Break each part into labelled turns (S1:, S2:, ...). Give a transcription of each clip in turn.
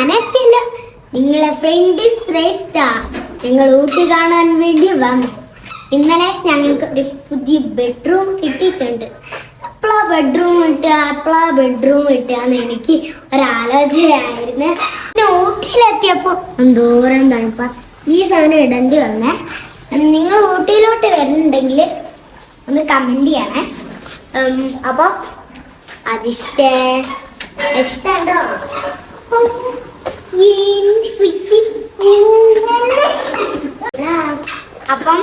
S1: ഞാനെത്തില്ല നിങ്ങളെ ഫ്രണ്ട് ശ്രേഷ്ഠ ഞങ്ങൾ ഊട്ടി കാണാൻ വേണ്ടി വന്നു. ഇന്നലെ ഞങ്ങൾക്ക് ഒരു പുതിയ ബെഡ്റൂം കിട്ടിയിട്ടുണ്ട്. എപ്പോഴാ ബെഡ്റൂം കിട്ടുക എപ്പോഴാ ബെഡ്റൂം കിട്ടുകയെന്ന് എനിക്ക് ഒരാലോചനയായിരുന്നു. പിന്നെ ഊട്ടിയിലെത്തിയപ്പോൾ എന്തോരം തണുപ്പ. ഈ സാധനം ഇടേണ്ടി വന്നേ. നിങ്ങൾ ഊട്ടിയിലോട്ട് വരുന്നുണ്ടെങ്കിൽ ഒന്ന് കമന്റ് ചെയ്യണേ. അപ്പോൾ അതിഷ്ടേ. ഇഷ്ടമുണ്ടോ അപ്പം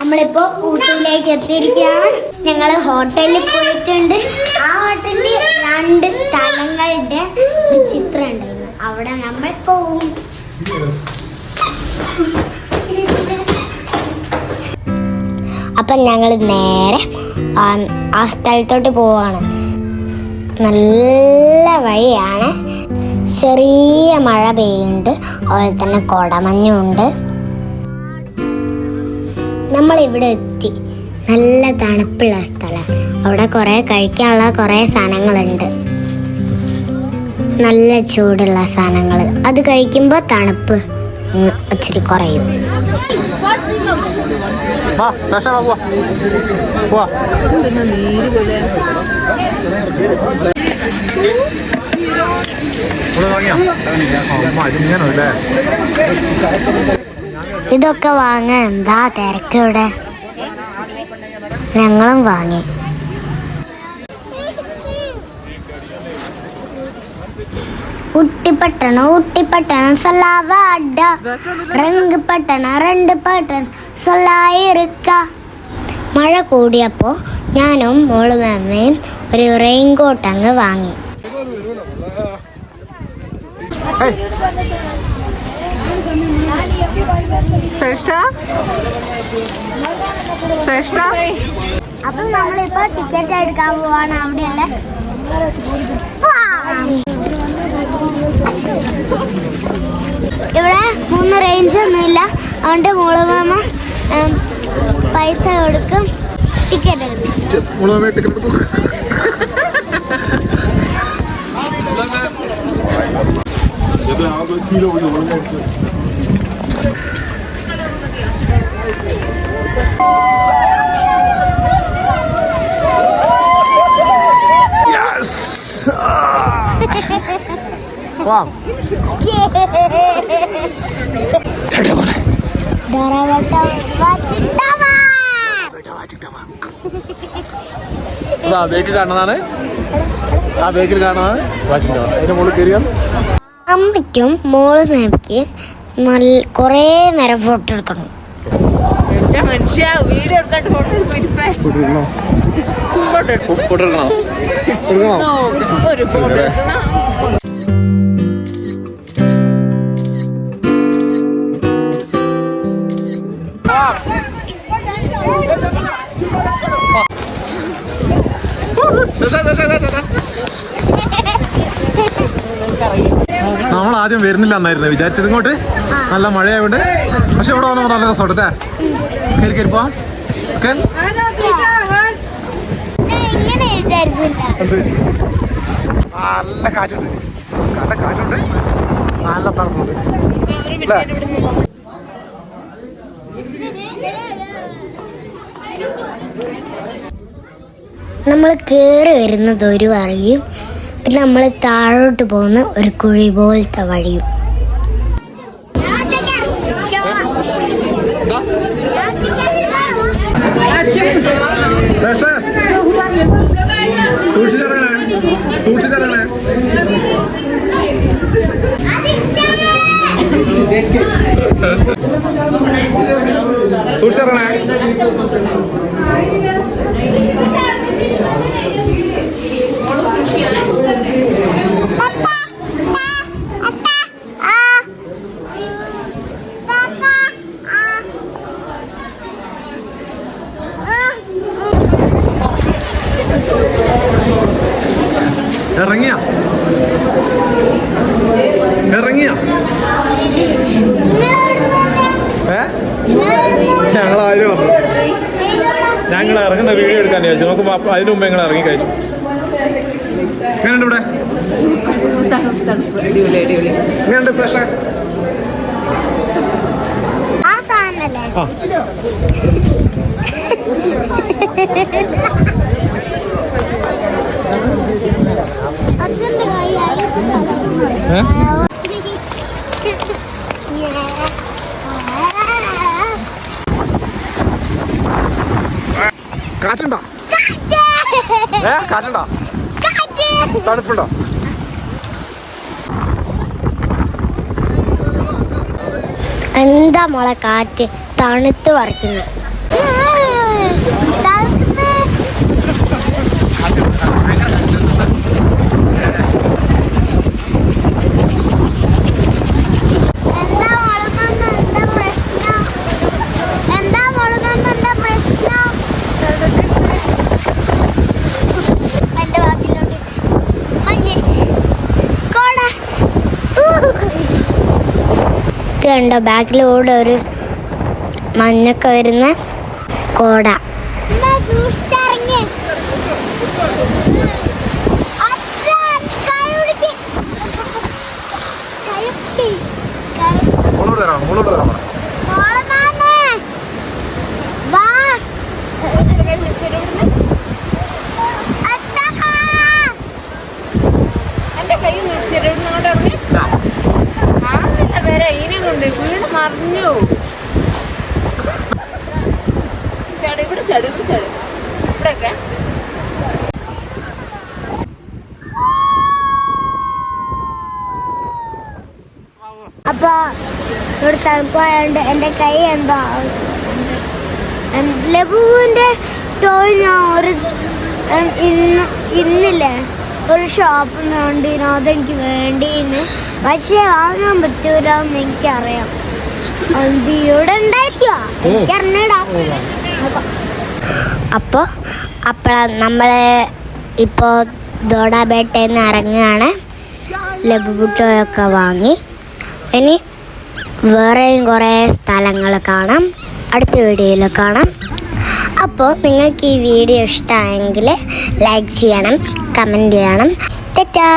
S1: നമ്മളിപ്പോ ഊട്ടിയിലേക്ക് എത്തിയിരിക്കുകയാണ്. ഞങ്ങൾ ഹോട്ടലിൽ പോയിട്ടുണ്ട്. ആ ഹോട്ടലിൽ രണ്ട് സ്ഥലങ്ങളുടെ ചിത്രം ഉണ്ടായിരുന്നു അവിടെ നമ്മൾ പോവും. അപ്പം ഞങ്ങൾ നേരെ ആ സ്ഥലത്തോട്ട് പോവാണ്. നല്ല വഴിയാണ്. ചെറിയ മഴ പെയ്യുന്നുണ്ട്. അതുപോലെ തന്നെ കോടമഞ്ഞുണ്ട്. നമ്മൾ ഇവിടെ എത്തി. നല്ല തണുപ്പുള്ള സ്ഥലം. അവിടെ കുറേ കഴിക്കാനുള്ള കുറേ സാധനങ്ങളുണ്ട്. നല്ല ചൂടുള്ള സാധനങ്ങൾ. അത് കഴിക്കുമ്പോൾ തണുപ്പ് ഒത്തിരി കുറയും. ഇതൊക്കെ വാങ്ങാൻ എന്താ തിരക്ക് ഇവിടെ? ഞങ്ങളും വാങ്ങി. ഉട്ടിപ്പട്ടണ ഉട്ടിപ്പട്ടണ സൊല്ലാവാട റങ്ക് പട്ടണ രണ്ട് പട്ടണം സൊല്ലായിരിക്ക മഴ കൂടിയപ്പോൾ ഞാനും മോളും അമ്മയും ഒരു റെയിൻ കോട്ട് അങ്ങ് വാങ്ങി.
S2: ശ്രേഷ്ഠ? ശ്രേഷ്ഠ?
S1: അപ്പം നമ്മളിപ്പോ ടിക്കറ്റ് എടുക്കാൻ പോവാണ്. അവിടെയല്ല ഇവിടെ മൂന്ന് റേഞ്ച് ഒന്നുമില്ല അതുകൊണ്ട് മോളുമാമ ഉം, പൈസ കൊടുക്കും. ടിക്കറ്റ് എടുക്കും.
S3: ആ ബേക്ക് കാണുന്നതാണ് ആ ബേക്കിൽ കാണുന്നതാണ് വാച്ചിങ് ടവർ അതിന്റെ മുകളിൽ കയറിയാൽ
S1: അമ്മയ്ക്കും മോൾ മേപ്പിക്ക് നല്ല കുറേ നേരം ഫോട്ടോ എടുക്കണം.
S2: എന്റെ മനുഷ്യ വീഡിയോ എടുക്കാൻ ഫോട്ടോ എടുക്കാൻ ഫോട്ടോ എടുക്കും
S3: ഫോട്ടോ എടുക്കണം. എടുക്കണോ.
S2: ഒരു ഫോട്ടോ എടുക്കുന്ന
S3: നമ്മൾ ആദ്യം വരുന്നില്ല എന്നായിരുന്നു. വിചാരിച്ചത് ഇങ്ങോട്ട്? നല്ല മഴയായോണ്ട്. പക്ഷെ ഇവിടെ വന്നപ്പോൾ നല്ല രസമുണ്ട് അല്ലേ കയറി കയറി പോവാം. ഓക്കെ നല്ല കാറ്റുണ്ട്. നല്ല കാറ്റുണ്ട്. നല്ല തണുപ്പുണ്ട്.
S1: നമ്മൾ കയറി വരുന്നത് ഒരു വഴിയും പിന്നെ നമ്മൾ താഴോട്ട് പോകുന്ന ഒരു കുഴി പോലത്തെ വഴിയും.
S3: സൂക്ഷിച്ചറിയണേ ഇറങ്ങിയ. ഇറങ്ങിയ. ഏ? ഞങ്ങൾ ആരും വന്നു. ഞങ്ങൾ ഇറങ്ങുന്ന വീഡിയോ എടുക്കാൻ ചോദിച്ചു അതിനു അതിന് മുമ്പ് ഞങ്ങൾ ഇറങ്ങി കഴിഞ്ഞു എങ്ങനെയുണ്ട് ഇവിടെ? എങ്ങനെയുണ്ട്? കാറ്റുണ്ടോ? കാറ്റുണ്ടോ? തണുപ്പുണ്ടോ?
S1: എന്താ മോളെ കാറ്റ്? തണുത്ത് പറിക്കുന്നു എന്താ മോളുമ്മ എന്താ പ്രശ്നം എന്താ മോളുമ്മ എന്താ പ്രശ്നം എന്റെ വാക്കിലോട്ട് മഞ്ഞ് കോട ഇത് കണ്ടോ? ബാക്കിലൂടെ ഒരു മഞ്ഞൊക്കെ വരുന്ന കോട.
S2: ചാടി ഇവിടെ ഇവിടെയൊക്കെ.
S1: അപ്പൊ ഇവിടെ തണുപ്പായോണ്ട് എന്റെ കൈ എന്താ? ലഘുവിന്റെ ടോയ് ഞാൻ ഒരു ഇന്ന് ഇന്നില്ലേ? ഒരു ഷോപ്പ് കണ്ടിരുന്നു അതെനിക്ക് വേണ്ടിന്ന്. പക്ഷെ വാങ്ങാൻ പറ്റൂല എന്ന് എനിക്കറിയാം ഇവിടെ എനിക്കറിഞ്ഞിടാ. എനിക്കറിഞ്ഞൂടാ അപ്പോൾ അപ്പോൾ നമ്മൾ ഇപ്പോൾ ദോഡാബേട്ടയിൽ നിന്ന് ഇറങ്ങുകയാണ് ലഘുപുട്ടൊക്കെ വാങ്ങി. ഇനി വേറെയും കുറേ സ്ഥലങ്ങൾ കാണാം. അടുത്ത വീഡിയോയിൽ കാണാം. അപ്പോൾ നിങ്ങൾക്ക് ഈ വീഡിയോ ഇഷ്ടമായെങ്കിൽ ലൈക്ക് ചെയ്യണം കമന്റ് ചെയ്യണം. തെറ്റാ